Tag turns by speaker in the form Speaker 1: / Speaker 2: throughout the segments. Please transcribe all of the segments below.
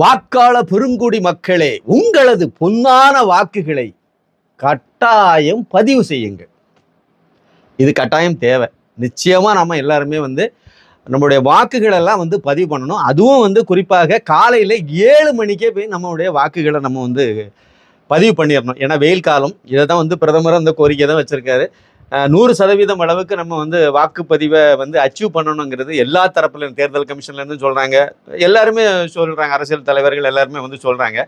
Speaker 1: வாக்காள பெருங்குடி மக்களே உங்களது பொன்னான வாக்குகளை கட்டாயம் பதிவு செய்யுங்கள். இது கட்டாயம் தேவை. நிச்சயமா நம்ம எல்லாருமே வந்து நம்மளுடைய வாக்குகளெல்லாம் வந்து பதிவு பண்ணணும். அதுவும் வந்து குறிப்பாக காலையில ஏழு மணிக்கே போய் நம்மளுடைய வாக்குகளை நம்ம வந்து பதிவு பண்ணிடணும். ஏன்னா வெயில் காலம். இதை தான் வந்து பிரதமர் அந்த கோரிக்கை தான் வச்சிருக்காரு. நூறு சதவீதம் அளவுக்கு நம்ம வந்து வாக்குப்பதிவை வந்து அச்சீவ் பண்ணணுங்கிறது எல்லா தரப்புல தேர்தல் கமிஷன்லேருந்து சொல்கிறாங்க எல்லாருமே சொல்கிறாங்க அரசியல் தலைவர்கள் எல்லாருமே வந்து சொல்கிறாங்க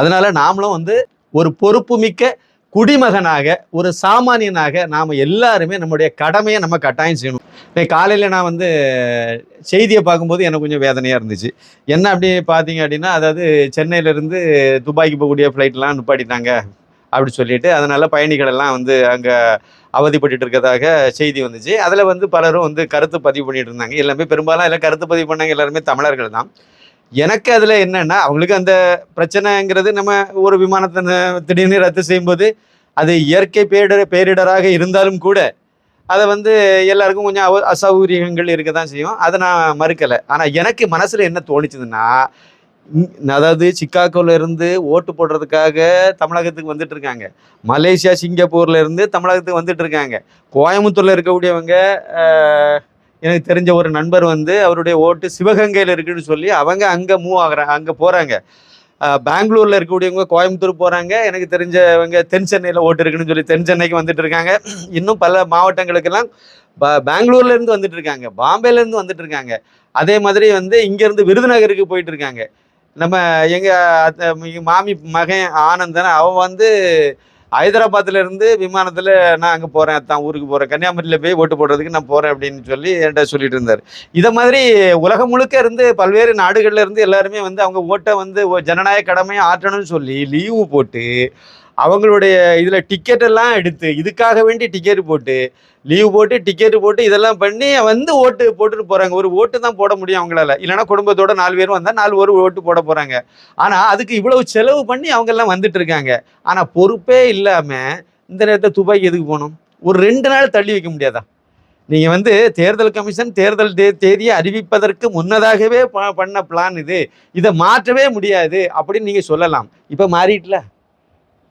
Speaker 1: அதனால் நாமளும் வந்து ஒரு பொறுப்புமிக்க குடிமகனாக ஒரு சாமானியனாக நாம் எல்லாருமே நம்முடைய கடமையை நம்ம கட்டாயம் செய்யணும். இன்னைக்கு காலையில் நான் வந்து செய்தியை பார்க்கும்போது எனக்கு கொஞ்சம் வேதனையாக இருந்துச்சு. என்ன அப்படி பார்த்தீங்க அப்படின்னா அதாவது சென்னையிலேருந்து துபாய்க்கு போகக்கூடிய ஃப்ளைட்லாம் நிப்பாட்டிட்டாங்க. அப்படி சொல்லிட்டு அதனால் பயணிகள் எல்லாம் வந்து அங்கே அவதிப்பட்டு இருக்கிறதாக செய்தி வந்துச்சு. அதில் வந்து பலரும் வந்து கருத்து பதிவு பண்ணிட்டு இருந்தாங்க எல்லாமே பெரும்பாலும் எல்லாம் கருத்து பதிவு பண்ணாங்க. எல்லாருமே தமிழர்கள் தான். எனக்கு அதில் என்னென்னா அவங்களுக்கு அந்த பிரச்சனைங்கிறது நம்ம ஒரு விமானத்தை திடீர்னு ரத்து செய்யும்போது அது இயற்கை பேரிடர் பேரிடராக இருந்தாலும் கூட அதை வந்து எல்லாருக்கும் கொஞ்சம் அவ அசௌகரியங்கள் இருக்க தான் செய்யும். அதை நான் மறுக்கலை. ஆனால் எனக்கு மனசில் என்ன தோணுச்சுதுன்னா அதாவது சிக்காகோல இருந்து ஓட்டு போடுறதுக்காக தமிழகத்துக்கு வந்துட்டு இருக்காங்க. மலேசியா சிங்கப்பூர்ல இருந்து தமிழகத்துக்கு வந்துட்டு இருக்காங்க. கோயம்புத்தூர்ல இருக்கக்கூடியவங்க எனக்கு தெரிஞ்ச ஒரு நண்பர் வந்து அவருடைய ஓட்டு சிவகங்கையில் இருக்குன்னு சொல்லி அவங்க அங்கே மூவ் ஆகுறாங்க அங்கே போகிறாங்க பெங்களூரில் இருக்கக்கூடியவங்க கோயம்புத்தூர் போகிறாங்க எனக்கு தெரிஞ்சவங்க தென் சென்னையில் ஓட்டு இருக்குன்னு சொல்லி தென் சென்னைக்கு வந்துட்டு இருக்காங்க. இன்னும் பல மாவட்டங்களுக்கெல்லாம் ப- வந்துட்டு இருக்காங்க. பாம்பேலேருந்து வந்துட்டு இருக்காங்க. அதே மாதிரி வந்து இங்கேருந்து விருதுநகருக்கு போயிட்டு இருக்காங்க. நம்ம எங்க மாமி மகன் ஆனந்தன் அவன் வந்து ஹைதராபாத்தில் இருந்து விமானத்தில் நான் அங்கே போகிறேன் தான் ஊருக்கு போகிறேன் கன்னியாகுமரியில் போய் ஓட்டு போடுறதுக்கு நான் போகிறேன் அப்படின்னு சொல்லி என்கிட்ட சொல்லிட்டு இருந்தார். இதை மாதிரி உலகம் முழுக்க இருந்து பல்வேறு நாடுகளில் இருந்து எல்லாருமே வந்து அவங்க ஓட்டை வந்து ஜனநாயக கடமையை ஆற்றணும்னு சொல்லி லீவு போட்டு அவங்களுடைய இதில் டிக்கெட் எல்லாம் எடுத்து இதுக்காக வேண்டி டிக்கெட் போட்டு லீவ் போட்டு டிக்கெட் போட்டு இதெல்லாம் பண்ணி வந்து ஓட்டு போட்டுட்டு போகிறாங்க ஒரு ஓட்டு தான் போட முடியும் அவங்களால. இல்லைன்னா குடும்பத்தோட நாலு பேரும் வந்தால் நாலு ஒரு ஓட்டு போட போகிறாங்க ஆனால் அதுக்கு இவ்வளவு செலவு பண்ணி அவங்கெல்லாம் வந்துட்டு இருக்காங்க. ஆனால் பொறுப்பே இல்லாமல் இந்த நேரத்தை துபாய்க்கு எதுக்கு போகணும்? ஒரு ரெண்டு நாள் தள்ளி வைக்க முடியாதா? நீங்கள் வந்து தேர்தல் கமிஷன் தேர்தல் தே- தேதியை அறிவிப்பதற்கு முன்னதாகவே ப- பண்ண பிளான் இது. இதை மாற்றவே முடியாது அப்படின்னு நீங்கள் சொல்லலாம். இப்போ மாறிட்டல.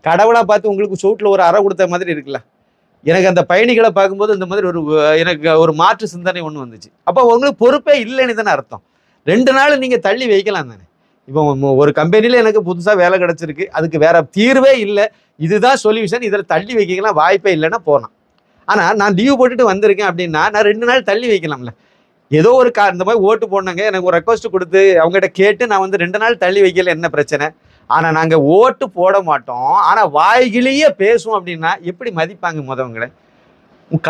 Speaker 1: கடவுளாக பார்த்து உங்களுக்கு சோட்டில் ஒரு அறை கொடுத்த மாதிரி இருக்குல்ல. எனக்கு அந்த பயணிகளை பார்க்கும்போது இந்த மாதிரி ஒரு எனக்கு ஒரு மாற்று சிந்தனை ஒன்று வந்துச்சு. அப்போ உங்களுக்கு பொறுப்பே இல்லைன்னு தானே அர்த்தம். ரெண்டு நாள் நீங்கள் தள்ளி வைக்கலாம் தானே. இப்போ ஒரு கம்பெனியில் எனக்கு புதுசாக வேலை கிடச்சிருக்கு. அதுக்கு வேற தீர்வே இல்லை. இதுதான் சொல்யூஷன் இதில் தள்ளி வைக்கலாம். வாய்ப்பே இல்லைன்னா போனான் ஆனால் நான் லீவ் போட்டுட்டு வந்திருக்கேன் அப்படின்னா நான் ரெண்டு நாள் தள்ளி வைக்கலாம்ல. ஏதோ ஒரு கா இந்த மாதிரி ஓட்டு போடணுங்க. எனக்கு ஒரு ரெக்வஸ்ட் கொடுத்து அவங்ககிட்ட கேட்டு நான் வந்து ரெண்டு நாள் தள்ளி வைக்கல என்ன பிரச்சனை? ஆனால் நாங்கள் ஓட்டு போட மாட்டோம். ஆனால் வாய்கிலேயே பேசுவோம் அப்படின்னா எப்படி மதிப்பாங்க முதவங்களை? உன்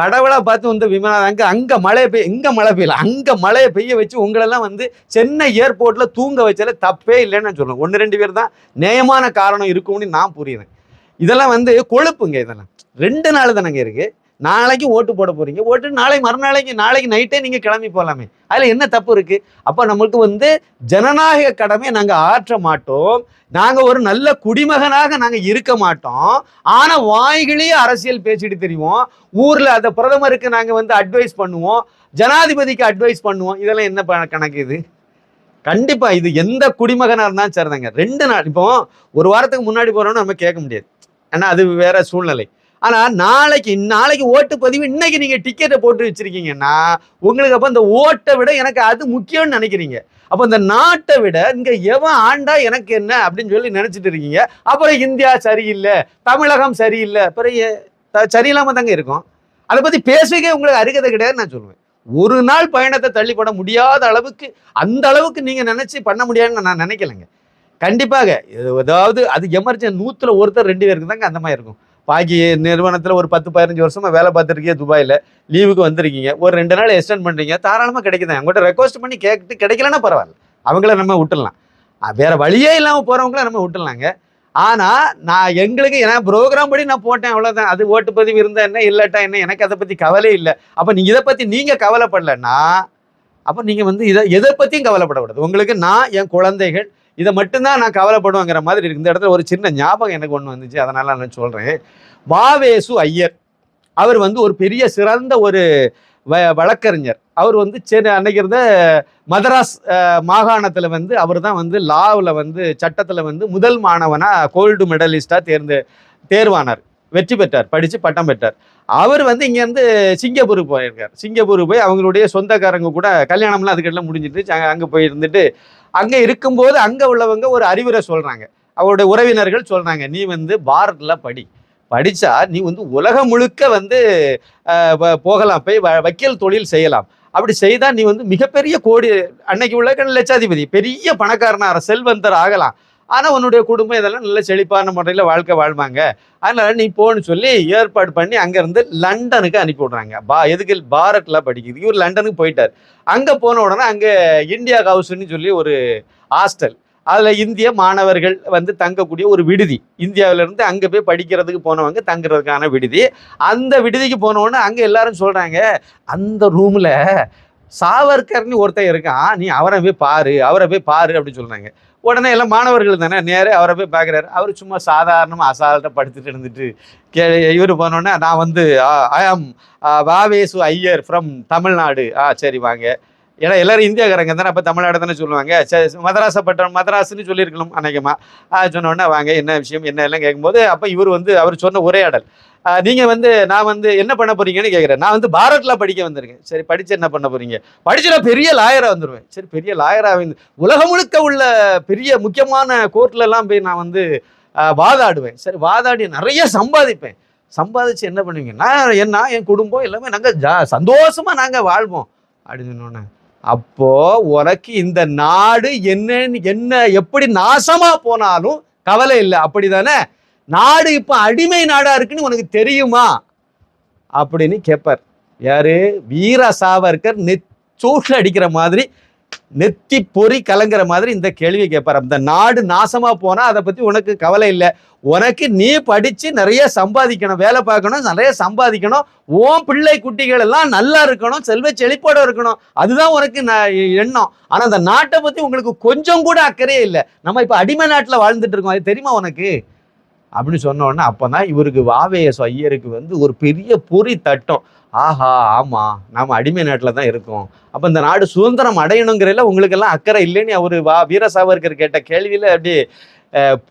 Speaker 1: பார்த்து வந்து விமானம் அங்கே அங்கே மழை பெய்ய இங்கே மழை பெய்யல அங்கே மழையை பெய்ய வச்சு உங்களெல்லாம் வந்து சென்னை ஏர்போர்ட்டில் தூங்க வச்சால தப்பே இல்லைன்னு நான் சொல்லுவேன். ஒன்று ரெண்டு பேர் தான் நேயமான காரணம் இருக்கும்னு நான் புரியுறேன். இதெல்லாம் வந்து கொழுப்புங்க இதெல்லாம். ரெண்டு நாள் தானங்க இருக்குது நாளைக்கு ஓட்டு போட போறீங்க. ஓட்டு நாளைக்கு மறுநாளைக்கு நாளைக்கு நைட்டே நீங்க கிளம்பி போகலாமே அதுல என்ன தப்பு இருக்கு? அப்ப நம்மளுக்கு வந்து ஜனநாயக கடமை நாங்க ஆற்ற மாட்டோம். நாங்க ஒரு நல்ல குடிமகனாக நாங்க இருக்க மாட்டோம். ஆனா வாய்களையே அரசியல் பேசிட்டு தெரியும் ஊர்ல அந்த பிரதமருக்கு நாங்க வந்து அட்வைஸ் பண்ணுவோம். ஜனாதிபதிக்கு அட்வைஸ் பண்ணுவோம். இதெல்லாம் என்ன ப- கணக்கு இது? கண்டிப்பா இது எந்த குடிமகனா இருந்தாலும் சரிதாங்க. ரெண்டு நாள் இப்போ ஒரு வாரத்துக்கு முன்னாடி போறோம்னு நம்ம கேட்க முடியாது. ஏன்னா அது வேற சூழ்நிலை. ஆனா நாளைக்கு நாளைக்கு ஓட்டு பதிவு இன்னைக்கு நீங்க டிக்கெட்டை போட்டு வச்சிருக்கீங்கன்னா உங்களுக்கு அப்ப இந்த ஓட்டை விட எனக்கு அது முக்கியம்னு நினைக்கிறீங்க. அப்ப இந்த நாட்டை விட இங்க எவன் ஆண்டா எனக்கு என்ன அப்படின்னு சொல்லி நினைச்சிட்டு இருக்கீங்க. அப்புறம் இந்தியா சரியில்லை தமிழகம் சரியில்லை அப்புறம் சரியில்லாமல் சரியில்லாம தாங்க இருக்கும். அதை பத்தி பேசுவதே உங்களுக்கு அருகதை கிடையாதுன்னு நான் சொல்லுவேன். ஒரு நாள் பயணத்தை தள்ளிப்பட முடியாத அளவுக்கு அந்த அளவுக்கு நீங்க நினைச்சு பண்ண முடியாதுன்னு நான் நினைக்கலைங்க. கண்டிப்பாக ஏதாவது அது எமர்ஜென்சி நூத்துல ஒருத்தர் ரெண்டு பேருக்கு தாங்க அந்த மாதிரி இருக்கும். பாக்கி நிறுவனத்தில் ஒரு பத்து பதினஞ்சு வருஷமாக வேலை பார்த்துருக்கீங்க துபாயில். லீவுக்கு வந்திருக்கீங்க. ஒரு ரெண்டு நாள் எக்ஸ்டெண்ட் பண்ணுறீங்க தாராளமாக கிடைக்குது. அவங்கள்ட்ட ரெக்வஸ்ட் பண்ணி கேட்டு கிடைக்கலன்னா பரவாயில்ல. அவங்கள நம்ம விட்டுடலாம். வேறு வேற வழியே இல்லாமல் போகிறவங்கள நம்ம விட்டுடலாங்க. ஆனால் நான் எங்களுக்கு ஏன்னா ப்ரோக்ராம் படி நான் போட்டேன். அவ்வளோதான் அது ஓட்டு பதிவு இருந்தால் என்ன இல்லாட்டா என்ன எனக்கு அதை பற்றி கவலை இல்லை. அப்போ நீங்கள் இதை பற்றி நீங்கள் கவலைப்படலைன்னா அப்போ நீங்கள் வந்து இதை எதை பற்றியும் கவலைப்படக்கூடாது. உங்களுக்கு நான் என் குழந்தைகள் இதை மட்டும்தான் நான் கவலைப்படுவேங்கிற மாதிரி இருக்கு. இந்த இடத்துல ஒரு சின்ன ஞாபகம் எனக்கு ஒன்று வந்துச்சு. அதனால நான் சொல்கிறேன் வாவேசு ஐயர். அவர் வந்து ஒரு பெரிய சிறந்த ஒரு வ- வழக்கறிஞர். அவர் வந்து சென்னை அன்னைக்கு இருந்த மதராஸ் மாகாணத்தில் வந்து அவர் தான் வந்து லாவில் வந்து சட்டத்தில் வந்து முதல் மாணவனாக கோல்டு மெடலிஸ்டாக தேர்ந்து தேர்வானார். வெற்றி பெற்றார். படித்து பட்டம் பெற்றார். அவர் வந்து இங்கேருந்து சிங்கப்பூருக்கு போயிருக்கார். சிங்கப்பூர் போய் அவங்களுடைய சொந்தக்காரங்க கூட கல்யாணம்லாம் அதுக்கெல்லாம் முடிஞ்சிட்டு அங்கே போய் இருந்துட்டு அங்கே இருக்கும்போது அங்கே உள்ளவங்க ஒரு அறிவுரை சொல்கிறாங்க அவருடைய உறவினர்கள் சொல்கிறாங்க நீ வந்து பாரதில் படி. படித்தா நீ வந்து உலகம் முழுக்க வந்து போகலாம். போய் வ- வக்கீல் தொழில் செய்யலாம். அப்படி செய்தால் நீ வந்து மிகப்பெரிய கோடி அன்னைக்கு உள்ள லட்சாதிபதி பெரிய பணக்காரனாக செல்வந்தர் ஆகலாம். ஆனால் உன்னுடைய குடும்பம் இதெல்லாம் நல்ல செழிப்பான முறையில் வாழ்க்கை வாழ்வாங்க. அதனால் நீ போன்னு சொல்லி ஏற்பாடு பண்ணி அங்கேருந்து லண்டனுக்கு அனுப்பி விட்றாங்க. பா எதுக்கு? பாரத்ல படிக்குது. இவர் லண்டனுக்கு போயிட்டார். அங்கே போன உடனே அங்கே இந்தியா ஹவுஸ்னு சொல்லி ஒரு ஹாஸ்டல். அதில் இந்திய மாணவர்கள் வந்து தங்கக்கூடிய ஒரு விடுதி. இந்தியாவிலேருந்து அங்கே போய் படிக்கிறதுக்கு போனவங்க தங்குறதுக்கான விடுதி. அந்த விடுதிக்கு போனவொடனே அங்கே எல்லாரும் சொல்கிறாங்க அந்த ரூமில் சாவர்கர்னு ஒருத்தன் இருக்கான். நீ அவரை போய் பாரு அவரை போய் பாரு அப்படின்னு சொல்கிறாங்க உடனே எல்லாம் மாணவர்கள் தானே நேரே அவரை போய் பார்க்குறாரு. அவர் சும்மா சாதாரணமாக அசால்ட்டாக படுத்துட்டு இருந்துட்டு கே இவர் போனோடனே நான் வந்து I am Vavesu Iyer from Tamil Nadu. ஆ சரி வாங்க. ஏன்னா எல்லாரும் இந்தியாக்காரங்க தானே அப்போ தமிழ்நாடு தானே சொல்லுவாங்க. மதராசை பட்டம் மதராசுன்னு சொல்லியிருக்கணும் அன்னைக்குமா ஆ வாங்க என்ன விஷயம் என்ன? எல்லாம் கேட்கும்போது அப்போ இவர் வந்து அவர் சொன்ன உரையாடல் நீங்கள் நீங்க வந்து நான் வந்து என்ன பண்ண போறீங்கன்னு கேட்குறேன் நான் வந்து பாரத்ல படிக்க வந்திருக்கேன். சரி படிச்சு என்ன பண்ண போறீங்க? படிச்சு நான் பெரிய லாயரா வந்துருவேன். சரி பெரிய லாயரா வந்து உலகம் முழுக்க உள்ள பெரிய முக்கியமான கோர்ட்ல எல்லாம் போய் நான் வந்து வாதாடுவேன். சரி வாதாடி நிறைய சம்பாதிப்பேன். சம்பாதிச்சு என்ன பண்ணுவீங்க? நான் என்ன என் குடும்பம் எல்லாமே நாங்கள் ஜா சந்தோஷமா நாங்கள் வாழ்வோம். அப்படின்னு சொன்னோன்னே அப்போ உனக்கு இந்த நாடு என்னன்னு என்ன எப்படி நாசமா போனாலும் கவலை இல்லை. அப்படிதானே? நாடு இப்போ அடிமை நாடா இருக்குன்னு உனக்கு தெரியுமா? அப்படின்னு கேட்பார் யாரு? வீர சாவர்கர் நெச்சோட்டில் அடிக்கிற மாதிரி நெத்தி பொறி கலங்குற மாதிரி இந்த கேள்வியை கேட்பார் அந்த நாடு நாசமா போனா அதை பத்தி உனக்கு கவலை இல்லை. உனக்கு நீ படிச்சு நிறைய சம்பாதிக்கணும் வேலை பார்க்கணும் நிறைய சம்பாதிக்கணும். உன் பிள்ளை குட்டிகள் எல்லாம் நல்லா இருக்கணும் செல்வ செழிப்போட இருக்கணும். அதுதான் உனக்கு ந- எண்ணம். ஆனா அந்த நாட்டை பத்தி உங்களுக்கு கொஞ்சம் கூட அக்கறையே இல்லை. நம்ம இப்ப அடிமை நாட்டுல வாழ்ந்துட்டு இருக்கோம். அது தெரியுமா உனக்கு? அப்படின்னு சொன்னோடனே அப்போ தான் இவருக்கு வாவேஎஸ் ஐயருக்கு வந்து ஒரு பெரிய பொறி தட்டம். ஆஹா ஆமாம் நாம் அடிமை நாட்டில் தான் இருக்கோம். அப்போ இந்த நாடு சுதந்திரம் அடையணுங்கிறதுல உங்களுக்கெல்லாம் அக்கறை இல்லைன்னு அவர் வா வீர சாவர்கர் கேட்ட கேள்வியில் அப்படியே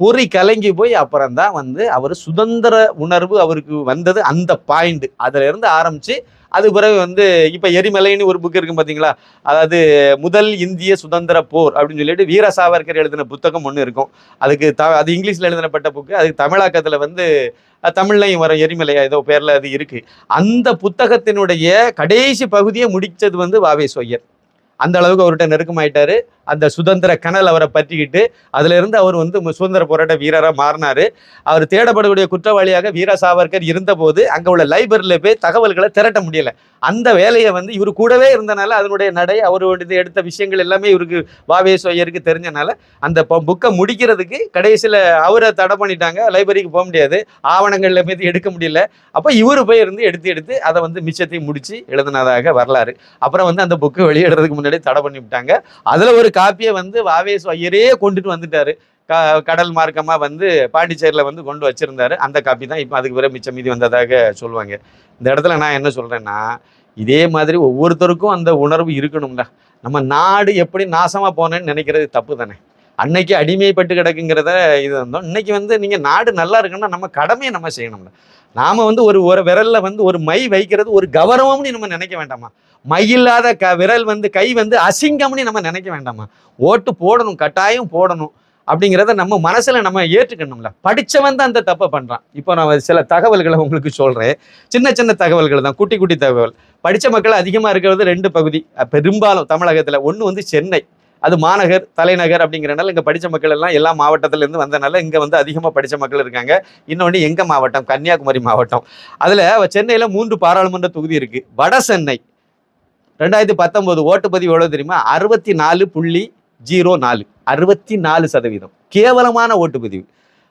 Speaker 1: பொறி கலங்கி போய் அப்புறம் தான் வந்து அவர் சுதந்திர உணர்வு அவருக்கு வந்தது அந்த பாயிண்ட் அதிலிருந்து ஆரம்பித்து அது பிறகு வந்து இப்போ எரிமலைன்னு ஒரு புக் இருக்கு பார்த்தீங்களா அதாவது முதல் இந்திய சுதந்திர போர் அப்படின்னு சொல்லிட்டு வீர சாவர்கர் எழுதின புத்தகம் ஒன்று இருக்கும். அதுக்கு த அது இங்கிலீஷில் எழுதினப்பட்ட புக்கு அதுக்கு தமிழாக்கத்தில் வந்து தமிழ்லையும் வர எரிமலையா ஏதோ பேரில் அது இருக்குது அந்த புத்தகத்தினுடைய கடைசி பகுதியை முடித்தது வந்து வாவே சொய்யர். அந்த அளவுக்கு அவர்கிட்ட நெருக்கமாயிட்டாரு. அந்த சுதந்திர கனல் அவரை பற்றிக்கிட்டு அதிலிருந்து அவர் வந்து சுதந்திர போராட்ட வீரராக மாறினார். அவர் தேடப்படக்கூடிய குற்றவாளியாக வீர சாவர்கர் இருந்தபோது அங்கே உள்ள லைப்ரரியில போய் தகவல்களை திரட்ட முடியலை. அந்த வேலையை வந்து இவர் கூடவே இருந்தனால அதனுடைய நடை அவர் எடுத்த விஷயங்கள் எல்லாமே இவருக்கு வாவே ஐயருக்கு தெரிஞ்சனால அந்த புக்கை முடிக்கிறதுக்கு கடைசியில் அவரை தடை பண்ணிட்டாங்க. லைப்ரரிக்கு போக முடியாது. ஆவணங்கள்ல மீது எடுக்க முடியல. அப்போ இவர் போய் இருந்து எடுத்து எடுத்து அதை வந்து மிச்சத்தையும் முடிச்சு எழுதினதாக வரலாறு. அப்புறம் வந்து அந்த புக்கு வெளியிடுறதுக்கு முன்னாடி தடை பண்ணி விட்டாங்க அதில் ஒரு காப்பியை வந்து வாவேஸ் ஐயரே கொண்டுட்டு வந்துட்டாரு. கடல் மார்க்கமாக வந்து பாண்டிச்சேரியில் வந்து கொண்டு வச்சிருந்தாரு. அந்த காப்பி தான் இப்போ அதுக்கு பிறகு மிச்சம் மீதி வந்ததாக சொல்லுவாங்க. இந்த இடத்துல நான் என்ன சொல்கிறேன்னா இதே மாதிரி ஒவ்வொருத்தருக்கும் அந்த உணர்வு இருக்கணும்ல. நம்ம நாடு எப்படி நாசமாக போனேன்னு நினைக்கிறது தப்பு தானே. அன்னைக்கு அடிமைப்பட்டு கிடக்குங்கிறத இது வந்தோம். இன்னைக்கு வந்து நீங்கள் நாடு நல்லா இருக்குன்னா நம்ம கடமையை நம்ம செய்யணும்ல. நாம் வந்து ஒரு ஒரு விரலில் வந்து ஒரு மை வைக்கிறது ஒரு கௌரவம்னு நம்ம நினைக்க வேண்டாமா? மை இல்லாத க விரல் வந்து கை வந்து அசிங்கம்னு நம்ம நினைக்க வேண்டாமா? ஓட்டு போடணும் கட்டாயம் போடணும். அப்படிங்கிறத நம்ம மனசில் நம்ம ஏற்றுக்கணும்ல. படிச்சவன் தான் அந்த தப்பை பண்ணுறான் இப்போ நான் சில தகவல்களை உங்களுக்கு சொல்கிறேன் சின்ன சின்ன தகவல்கள் தான் குட்டி குட்டி தகவல். படித்த மக்கள் அதிகமாக இருக்கிறது ரெண்டு பகுதி. பெரும்பாலும் தமிழகத்தில் ஒன்று வந்து சென்னை. அது மாநகர் தலைநகர் அப்படிங்கிறனால இங்கே படித்த மக்கள் எல்லாம் எல்லா மாவட்டத்திலேருந்து வந்தனால இங்கே வந்து அதிகமாக படித்த மக்கள் இருக்காங்க. இன்னொன்று எங்கள் மாவட்டம்? கன்னியாகுமரி மாவட்டம். அதில் சென்னையில் மூன்று பாராளுமன்ற தொகுதி இருக்குது வட சென்னை. ரெண்டாயிரத்தி பத்தொம்போது ஓட்டுப்பதிவு எவ்வளோ தெரியுமா? அறுபத்தி நாலு புள்ளி ஜீரோ நாலு அறுபத்தி நாலு சதவீதம். கேவலமான ஓட்டுப்பதிவு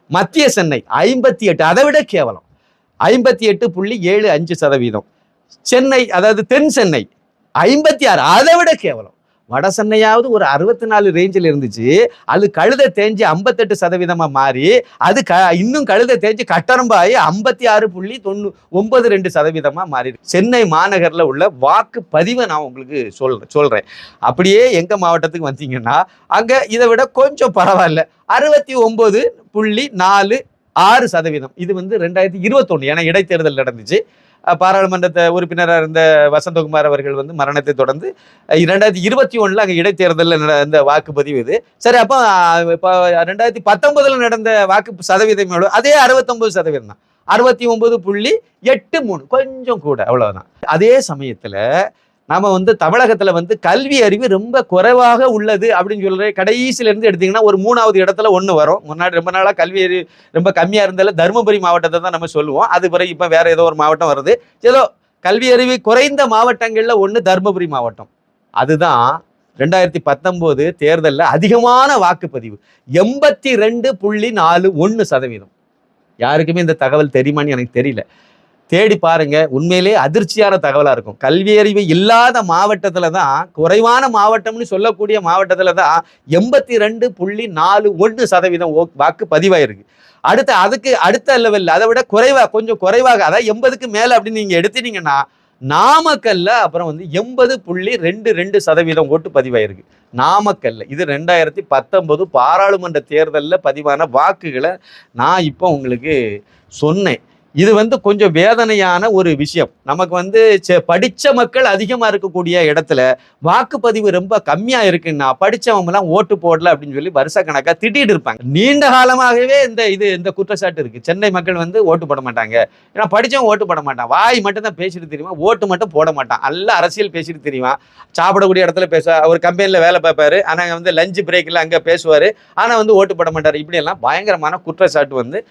Speaker 1: மத்திய சென்னை ஐம்பத்தி எட்டு அதை விட கேவலம். ஐம்பத்தி எட்டு புள்ளி ஏழு அஞ்சு சதவீதம். சென்னை அதாவது தென் சென்னை ஐம்பத்தி ஆறு அதை விட கேவலம். வட சென்னையாவது ஒரு அறுபத்தி நாலு ரேஞ்சில் இருந்துச்சு. அது கழுதை தேஞ்சு ஐம்பத்தெட்டு சதவீதமாக மாறி அது க இன்னும் கழுதை தேஞ்சு கட்டரம்பாயி ஐம்பத்தி ஆறு புள்ளி தொண்ணூ ஒன்பது ரெண்டு சதவீதமாக மாறி சென்னை மாநகரில் உள்ள வாக்கு பதிவை நான் உங்களுக்கு சொல் சொல்கிறேன் அப்படியே எங்கள் மாவட்டத்துக்கு வந்தீங்கன்னா அங்கே இதை விட கொஞ்சம் பரவாயில்ல. அறுபத்தி ஒம்பது புள்ளி நாலு ஆறு சதவீதம். இது வந்து ரெண்டாயிரத்தி இருபத்தொன்று ஏன்னா இடைத்தேர்தல் நடந்துச்சு. பாராளுமன்றத்தை உறுப்பினராக இருந்த வசந்தகுமார் அவர்கள் வந்து மரணத்தை தொடர்ந்து இரண்டாயிரத்தி இருபத்தி ஒண்ணுல அங்கே இடைத்தேர்தலில் நடந்த வாக்குப்பதிவு இது. சரி அப்போ இப்போ ரெண்டாயிரத்தி பத்தொன்பதுல நடந்த வாக்கு சதவீதம் எவ்வளோ அதே அறுபத்தொம்பது சதவீதம் தான். அறுபத்தி ஒன்பது புள்ளி எட்டு மூணு கொஞ்சம் கூட அவ்வளோதான் அதே சமயத்துல நாம் வந்து தமிழகத்துல வந்து கல்வி அறிவு ரொம்ப குறைவாக உள்ளது அப்படின்னு சொல்ற கடைசியில இருந்து எடுத்தீங்கன்னா ஒரு மூணாவது இடத்துல ஒண்ணு வரும். முன்னாடி ரொம்ப நாளா கல்வி அறிவு ரொம்ப கம்மியா இருந்தால தருமபுரி மாவட்டத்தை தான் நம்ம சொல்லுவோம். அது பிறகு இப்ப வேற ஏதோ ஒரு மாவட்டம் வருது. ஏதோ கல்வி அறிவு குறைந்த மாவட்டங்கள்ல ஒண்ணு தருமபுரி மாவட்டம். அதுதான் ரெண்டாயிரத்தி பத்தொம்போது தேர்தலில் அதிகமான வாக்குப்பதிவு. எண்பத்தி ரெண்டு புள்ளி நாலு ஒன்று சதவீதம். யாருக்குமே இந்த தகவல் தெரியுமான்னு எனக்கு தெரியல. தேடி பாருங்க உண்மையிலே அதிர்ச்சியான தகவலா இருக்கும். கல்வி அறிவு இல்லாத மாவட்டத்துல தான் குறைவான மாவட்டம்னு சொல்லக்கூடிய மாவட்டத்துல தான் எண்பத்தி ரெண்டு புள்ளி நாலு ஒன்று சதவீதம் வாக்கு பதிவாயிருக்கு. அடுத்த அதுக்கு அடுத்த லெவல்ல அதை விட குறைவாக கொஞ்சம் குறைவாக அதாவது எண்பதுக்கு மேல அப்படின்னு நீங்க எடுத்துட்டீங்கன்னா நாமக்கல்ல அப்புறம் வந்து எண்பது புள்ளி ரெண்டு ரெண்டு சதவீதம் ஓட்டு பதிவாயிருக்கு. நாமக்கல்ல இது ரெண்டாயிரத்தி பத்தொன்பது பாராளுமன்ற தேர்தலில் பதிவான வாக்குகளை நான் இப்போ உங்களுக்கு சொன்னேன். இது வந்து கொஞ்சம் வேதனையான ஒரு விஷயம். நமக்கு வந்து படித்த மக்கள் அதிகமாக இருக்கக்கூடிய இடத்துல வாக்குப்பதிவு ரொம்ப கம்மியாக இருக்குன்னா படித்தவங்கலாம் ஓட்டு போடல அப்படின்னு சொல்லி வருஷ கணக்காக திட்டிட்டு இருப்பாங்க. நீண்ட காலமாகவே இந்த இது இந்த குற்றச்சாட்டு இருக்குது சென்னை மக்கள் வந்து ஓட்டு போட மாட்டாங்க. ஏன்னா படித்தவன் ஓட்டு போட மாட்டான். வாய் மட்டும் தான் பேசிட்டு தெரியுமா? ஓட்டு மட்டும் போட மாட்டான். நல்ல அரசியல் பேசிட்டு தெரியுமா? சாப்பிடக்கூடிய இடத்துல பேச அவர் கம்பெனியில் வேலை பார்ப்பாரு. ஆனால் வந்து லஞ்ச் பிரேக்கில் அங்கே பேசுவார். ஆனால் வந்து ஓட்டு போட மாட்டார். இப்படியெல்லாம் பயங்கரமான குற்றச்சாட்டு வந்து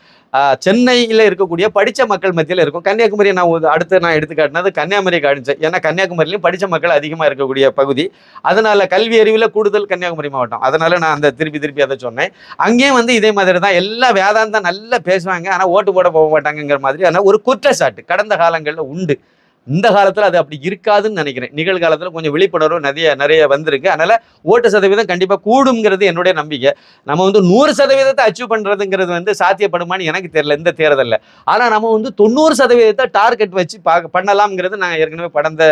Speaker 1: சென்னையில் இருக்கக்கூடிய படித்த மக்கள் மத்தியில் இருக்கும். கன்னியாகுமரி நான் ஒரு- அடுத்து நான் எடுத்துக்காட்டினது கன்னியாகுமரி காணிச்சேன் ஏன்னா கன்னியாகுமரியிலையும் படித்த மக்கள் அதிகமாக இருக்கக்கூடிய பகுதி. அதனால் கல்வி அறிவில் கூடுதல் கன்னியாகுமரி மாவட்டம். அதனால் நான் அந்த திருப்பி திருப்பி அதை சொன்னேன். அங்கேயும் வந்து இதே மாதிரி தான் எல்லா வேதாந்தம் நல்லா பேசுவாங்க. ஆனால் ஓட்டு போட போக மாட்டாங்கங்கிற மாதிரி. ஆனால் ஒரு குற்றச்சாட்டு கடந்த காலங்களில் உண்டு. இந்த காலத்தில் அது அப்படி இருக்காதுன்னு நினைக்கிறேன். நிகழ்காலத்தில் கொஞ்சம் விழிப்புணர்வு நிறைய நிறைய வந்திருக்கு. அதனால் ஓட்டு சதவீதம் கண்டிப்பாக கூடுங்கிறது என்னுடைய நம்பிக்கை. நம்ம வந்து நூறு சதவீதத்தை அச்சீவ் பண்ணுறதுங்கிறது வந்து சாத்தியப்படுமான்னு எனக்கு தெரியல இந்த தேர்தலில். ஆனால் நம்ம வந்து தொண்ணூறு சதவீதத்தை டார்கெட் வச்சு பார்க்க பண்ணலாம்ங்கிறது நான் ஏற்கனவே கடந்த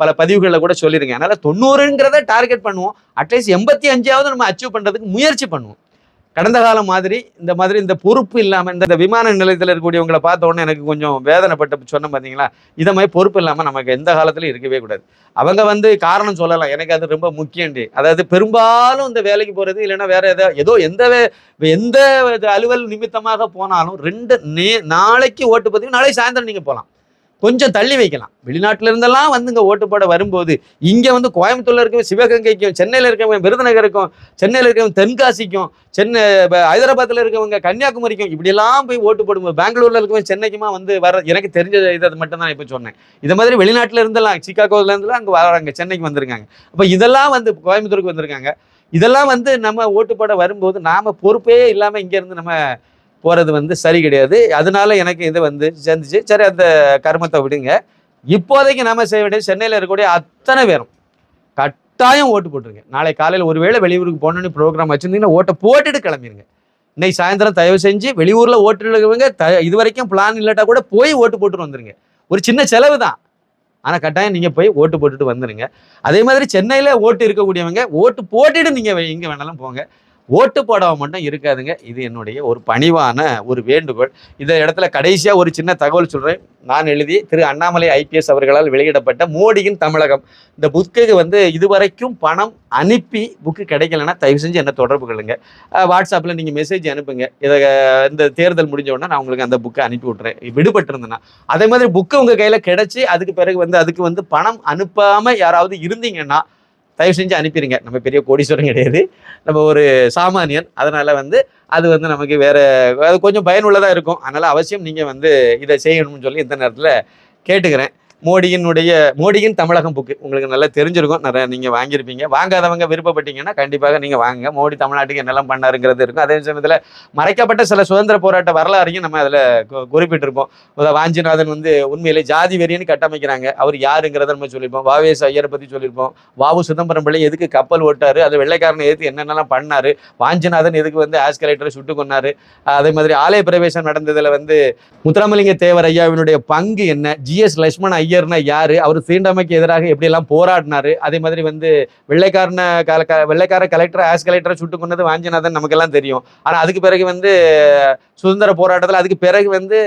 Speaker 1: பல பதிவுகளில் கூட சொல்லியிருக்கேன். அதனால் தொண்ணூறுங்கிறத டார்கெட் பண்ணுவோம். அட்லீஸ்ட் எண்பத்தி அஞ்சாவது நம்ம அச்சீவ் பண்ணுறதுக்கு முயற்சி பண்ணுவோம். கடந்த காலம் மாதிரி இந்த மாதிரி இந்த பொறுப்பு இல்லாமல் இந்த விமான நிலையத்தில் இருக்கக்கூடியவங்களை பார்த்த உடனே எனக்கு கொஞ்சம் வேதனைப்பட்டு சொன்ன பார்த்தீங்களா இதை மாதிரி பொறுப்பு இல்லாமல் நமக்கு எந்த காலத்துலையும் இருக்கவே கூடாது. அவங்க வந்து காரணம் சொல்லலாம். எனக்கு அது ரொம்ப முக்கியண்டி அதாவது பெரும்பாலும் இந்த வேலைக்கு போகிறது இல்லைன்னா வேறு ஏதோ ஏதோ எந்த எந்த அலுவல் நிமித்தமாக போனாலும் ரெண்டு நே நாளைக்கு ஓட்டு பதிவு நாளைக்கு சாயந்தரம் நீங்கள் போகலாம் கொஞ்சம் தள்ளி வைக்கலாம். வெளிநாட்டில இருந்தெல்லாம் வந்து இங்கே ஓட்டு போட வரும்போது இங்கே வந்து கோயம்புத்தூர்ல இருக்கவங்க சிவகங்கைக்கும் சென்னையில் இருக்கவங்க விருதுநகருக்கும் சென்னையில் இருக்கவங்க தென்காசிக்கும் சென்னை ஹைதராபாத்தில் இருக்கவங்க கன்னியாகுமரிக்கும் இப்படியெல்லாம் போய் ஓட்டு போடும்போது பெங்களூர்ல இருக்கவங்க சென்னைக்குமா வந்து வர எனக்கு தெரிஞ்ச இதை மட்டும் தான் இப்போ சொன்னேன். இது மாதிரி வெளிநாட்டில் இருந்தெல்லாம் சிக்காகோல இருந்தெல்லாம் அங்கே வராங்க சென்னைக்கு வந்திருக்காங்க. அப்போ இதெல்லாம் வந்து கோயம்புத்தூருக்கு வந்திருக்காங்க. இதெல்லாம் வந்து நம்ம ஓட்டு போட வரும்போது நாம பொறுப்பே இல்லாமல் இங்கேருந்து நம்ம போகிறது வந்து சரி கிடையாது. அதனால எனக்கு இது வந்து சேர்ந்துச்சு சரி அந்த கர்மத்தை விடுங்க. இப்போதைக்கு நம்ம செய்ய வேண்டியது சென்னையில் இருக்கக்கூடிய அத்தனை பேரும். கட்டாயம் ஓட்டு போட்டுருங்க. நாளை காலையில் ஒருவேளை வெளியூருக்கு போகணுன்னு ப்ரோக்ராம் வச்சுருந்தீங்கன்னா ஓட்டை போட்டுட்டு கிளம்பிடுங்க இன்னைக்கு சாயந்தரம் தயவு செஞ்சு வெளியூரில் ஓட்டுருக்கவங்க த இது வரைக்கும் பிளான் இல்லாட்டா கூட போய் ஓட்டு போட்டுட்டு வந்துருங்க. ஒரு சின்ன செலவு தான். ஆனால் கட்டாயம் நீங்கள் போய் ஓட்டு போட்டுட்டு வந்துடுங்க அதே மாதிரி சென்னையில் ஓட்டு இருக்கக்கூடியவங்க ஓட்டு போட்டுட்டு நீங்கள் எங்கே வேணாலும் போங்க. ஓட்டு போடாமல் மட்டும் இருக்காதுங்க. இது என்னுடைய ஒரு பணிவான ஒரு வேண்டுகோள். இந்த இடத்துல கடைசியாக ஒரு சின்ன தகவல் சொல்கிறேன் நான் எழுதி திரு அண்ணாமலை ஐபிஎஸ் அவர்களால் வெளியிடப்பட்ட மோடியின் தமிழகம். இந்த புக்குக்கு வந்து இதுவரைக்கும் பணம் அனுப்பி புக்கு கிடைக்கலன்னா தயவு செஞ்சு என்ன தொடர்பு கொள்ளுங்க. வாட்ஸ்அப்பில் நீங்கள் மெசேஜ் அனுப்புங்க. இதை இந்த தேர்தல் முடிஞ்ச உடனே நான் உங்களுக்கு அந்த புக்கை அனுப்பி விட்றேன் விடுபட்டிருந்தேன்னா. அதே மாதிரி புக்கு உங்கள் கையில் கிடச்சி அதுக்கு பிறகு வந்து அதுக்கு வந்து பணம் அனுப்பாமல் யாராவது இருந்தீங்கன்னா தயவு செஞ்சு அனுப்பிடுங்க நம்ம பெரிய கோடீஸ்வரம் கிடையாது. நம்ம ஒரு சாமானியன். அதனால் வந்து அது வந்து நமக்கு வேறு அது கொஞ்சம் பயனுள்ளதாக இருக்கும். அதனால் அவசியம் நீங்கள் வந்து இதை செய்யணும்னு சொல்லி இந்த நேரத்தில் கேட்டுக்கிறேன். மோடியினுடைய மோடியின் தமிழகம் புக்கு. உங்களுக்கு நல்லா தெரிஞ்சிருக்கும். நிறைய நீங்கள் வாங்கியிருப்பீங்க. வாங்காதவங்க விருப்பப்பட்டீங்கன்னா கண்டிப்பாக நீங்கள் வாங்க மோடி தமிழ்நாட்டுக்கு என்னெல்லாம் பண்ணாருங்கிறது இருக்கும். அதே சமயத்தில் மறைக்கப்பட்ட சில சுதந்திர போராட்ட வரலாறையும் நம்ம அதில் குறிப்பிட்டிருப்போம். வாஞ்சிநாதன் வந்து உண்மையிலே ஜாதி வெறியன்னு கட்டமைக்கிறாங்க. அவர் யாருங்கிறத நம்ம சொல்லியிருப்போம். வாவேஸ் ஐயரை பற்றி சொல்லியிருப்போம். வாவு சிதம்பரம் பிள்ளை எதுக்கு கப்பல் ஓட்டாரு? அது வெள்ளைக்காரனை எதிர்த்து என்னென்னலாம் பண்ணாரு? வாஞ்சிநாதன் எதுக்கு வந்து ஆஸ்கலேட்டரை சுட்டு கொன்னாரு? அதே மாதிரி ஆலய பிரவேசம் நடந்ததில் வந்து முத்துராமலிங்க தேவர் ஐயாவினுடைய பங்கு என்ன? ஜிஎஸ் லட்சுமண ஐயர்னா யாரு? அவர் சீண்டமைக்கு எதிராக எப்படியெல்லாம் போராடினாரு? அதே மாதிரி வந்து வெள்ளைக்காரன கல க- வெள்ளைக்கார கலெக்டர் ஆஸ் கலெக்டரை சுட்டு கொண்டது வாஞ்சிநாதன் நமக்கெல்லாம் தெரியும். ஆனா அதுக்கு பிறகு வந்து சுதந்திர போராட்டத்தில் அதுக்கு பிறகு வந்து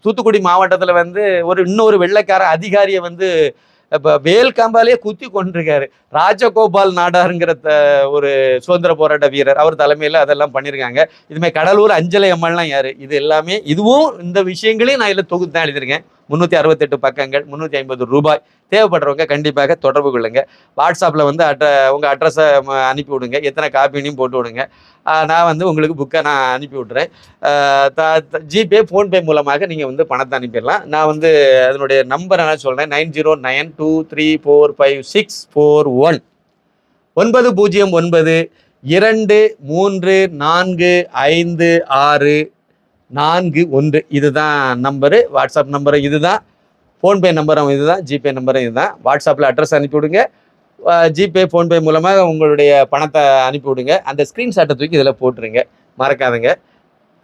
Speaker 1: தூத்துக்குடி மாவட்டத்தில் வந்து ஒரு இன்னொரு வெள்ளைக்கார அதிகாரியை வந்து இப்போ வேல்காம்பாலேயே குத்தி கொண்டிருக்காரு ராஜகோபால் நாடாருங்கிற த- ஒரு சுதந்திர போராட்ட வீரர். அவர் தலைமையில் அதெல்லாம் பண்ணியிருக்காங்க இதுமாதிரி கடலூர் அஞ்சலை அம்மன்லாம் யார்? இது எல்லாமே இதுவும் இந்த விஷயங்களையும் நான் இதில் தொகுத்து தான் எழுதியிருக்கேன். முந்நூற்றி அறுபத்தெட்டு பக்கங்கள் முந்நூற்றி ஐம்பது ரூபாய். தேவைப்படுறவங்க கண்டிப்பாக தொடர்பு கொள்ளுங்கள் வாட்ஸ்அப்பில் வந்து அட்ர உங்கள் அட்ரஸை அனுப்பி விடுங்க. எத்தனை காப்பினையும் போட்டு விடுங்க. நான் வந்து உங்களுக்கு புக்கை நான் அனுப்பி விட்றேன் த- த- ஜிபே ஃபோன்பே மூலமாக நீங்கள் வந்து பணத்தை அனுப்பிடலாம். நான் வந்து அதனுடைய நம்பரை நான் சொல்கிறேன் nine zero nine two three four five six four one. ஒன்பது பூஜ்ஜியம் ஒன்பது இரண்டு மூன்று நான்கு ஐந்து ஆறு நான்கு ஒன்று இதுதான் நம்பரு வாட்ஸ்அப் நம்பரும் இதுதான் ஃபோன்பே நம்பரும் இதுதான் ஜிபே நம்பரும் இதுதான். வாட்ஸ்அப்பில் அட்ரஸ் அனுப்பிவிடுங்க. ஜிபே ஃபோன்பே மூலமாக உங்களுடைய பணத்தை அனுப்பிவிடுங்க. அந்த ஸ்க்ரீன்ஷாட்டை தூக்கி இதில் போட்டுருங்க. மறக்காதுங்க.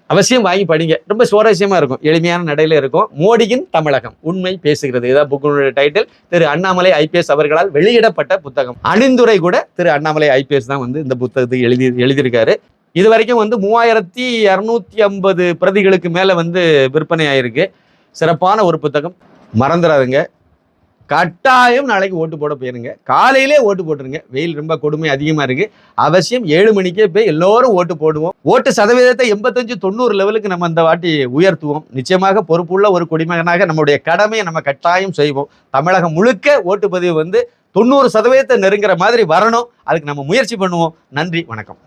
Speaker 1: அவசியம் வாங்கி படிங்க. ரொம்ப சுவாரஸ்யமாக இருக்கும். எளிமையான நடையில் இருக்கும். மோடியின் தமிழகம். உண்மை பேசுகிறது. இதான் புக்கினுடைய டைட்டில் திரு அண்ணாமலை ஐபிஎஸ் அவர்களால் வெளியிடப்பட்ட புத்தகம். அணிந்துரை கூட திரு அண்ணாமலை ஐபிஎஸ் தான் வந்து இந்த புத்தகத்தை எழுதி எழுதியிருக்காரு. இது வரைக்கும் வந்து மூவாயிரத்தி இரநூத்தி ஐம்பது பிரதிகளுக்கு மேலே வந்து விற்பனை ஆயிருக்கு. சிறப்பான ஒரு புத்தகம். மறந்துடாதுங்க கட்டாயம் நாளைக்கு ஓட்டு போட போயிருங்க. காலையிலே ஓட்டு போட்டுருங்க. வெயில் ரொம்ப கொடுமை அதிகமாக இருக்குது அவசியம் ஏழு மணிக்கே போய் எல்லோரும் ஓட்டு போடுவோம். ஓட்டு சதவீதத்தை எண்பத்தஞ்சு தொண்ணூறு லெவலுக்கு நம்ம அந்த வாட்டி உயர்த்துவோம். நிச்சயமாக பொறுப்புள்ள ஒரு குடிமகனாக நம்முடைய கடமையை நம்ம கட்டாயம் செய்வோம். தமிழகம் முழுக்க ஓட்டுப்பதிவு வந்து தொண்ணூறு சதவீதத்தை நெருங்குற மாதிரி வரணும். அதுக்கு நம்ம முயற்சி பண்ணுவோம். நன்றி வணக்கம்.